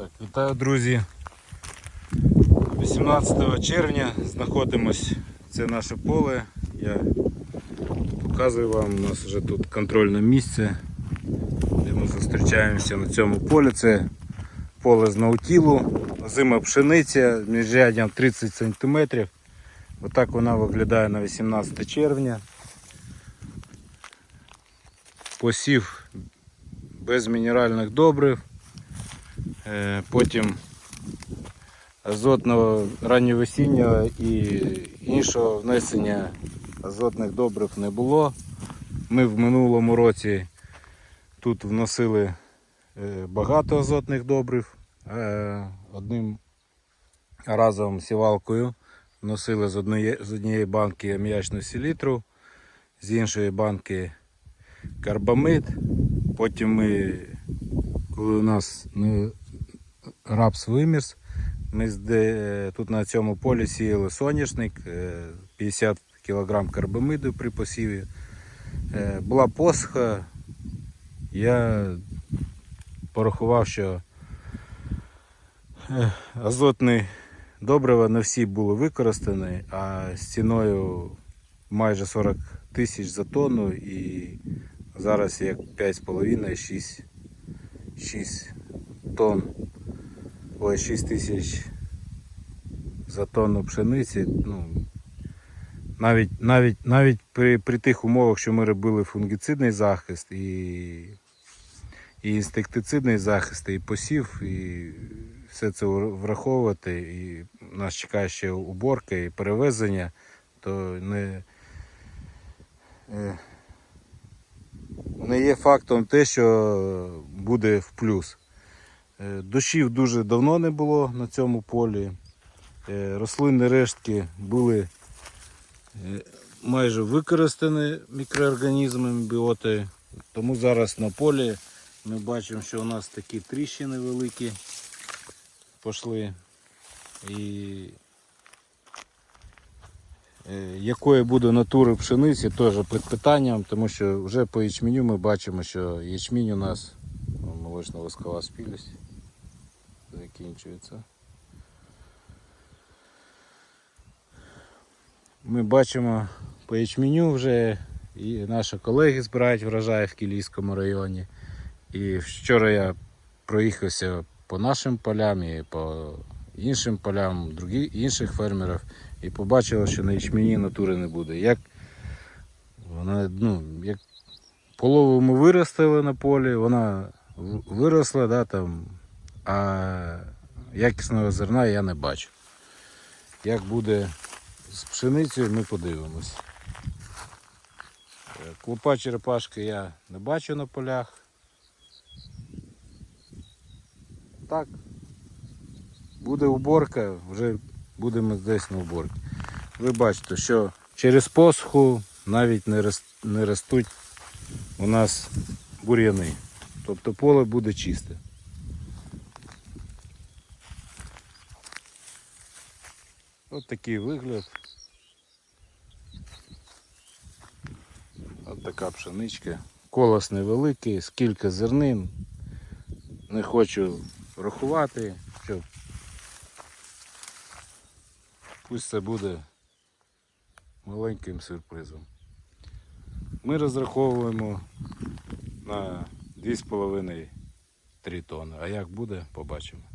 Так, вітаю, друзі. 18 червня знаходимось. Це наше поле. Я показую вам, у нас вже тут контрольне місце, де ми зустрічаємося на цьому полі. Це поле з наутілу, зима пшениця, міжряддям 30 см. Отак вона виглядає на 18 червня. Посів без мінеральних добрив. Е, Потім азотного ранньовесіннього і іншого внесення азотних добрив не було. Ми в минулому році тут вносили е, багато азотних добрив. Е, Одним разом сівалкою вносили з однієї, з однієї банки аміачну селітру, з іншої банки карбамид. Потім ми, коли у нас рапс вимірз, ми тут на цьому полі сіяли соняшник, е, 50 кг карбамиду при посіві. Е, Була посуха, я порахував, що е, азотні добрива не всі були використані, а з ціною майже 40 тисяч за тонну і зараз як 5,5-6 6 тонн, ой, 6 тисяч за тонну пшениці. Ну, навіть, навіть, навіть при, при тих умовах, що ми робили фунгіцидний захист і, і інсектицидний захист, і посів, і все це враховувати, і нас чекає ще уборка і перевезення, то не, е, не є фактом те, що буде в плюс. Е, Дощів дуже давно не було на цьому полі. Е, Рослинні рештки були е, майже використані мікроорганізмами біоти. Тому зараз на полі ми бачимо, що у нас такі тріщини великі пішли. І якої буде натури пшениці, теж під питанням, тому що вже по ячменю ми бачимо, що ячмінь у нас молочно-воскова спілість закінчується. Ми бачимо по ячменю вже і наші колеги збирають врожай в Кілійському районі. І вчора я проїхався по нашим полям і по іншим полям другі, інших фермерів і побачив, що на ячмені натури не буде. Як вона, ну, як полову ми виростили на полі, вона виросла, да, там, а якісного зерна я не бачу. Як буде з пшеницею, ми подивимось. Е, Клопа черепашки я не бачу на полях. Так, буде уборка, вже будемо десь на уборці. Ви бачите, що через посуху навіть не ростуть у нас бур'яни. Тобто поле буде чисте. Ось такий вигляд. Ось така пшеничка. Колос невеликий, скільки зернин. Не хочу рахувати, щоб пусть це буде маленьким сюрпризом. Ми розраховуємо на 2,5-3 тонни. А як буде, побачимо.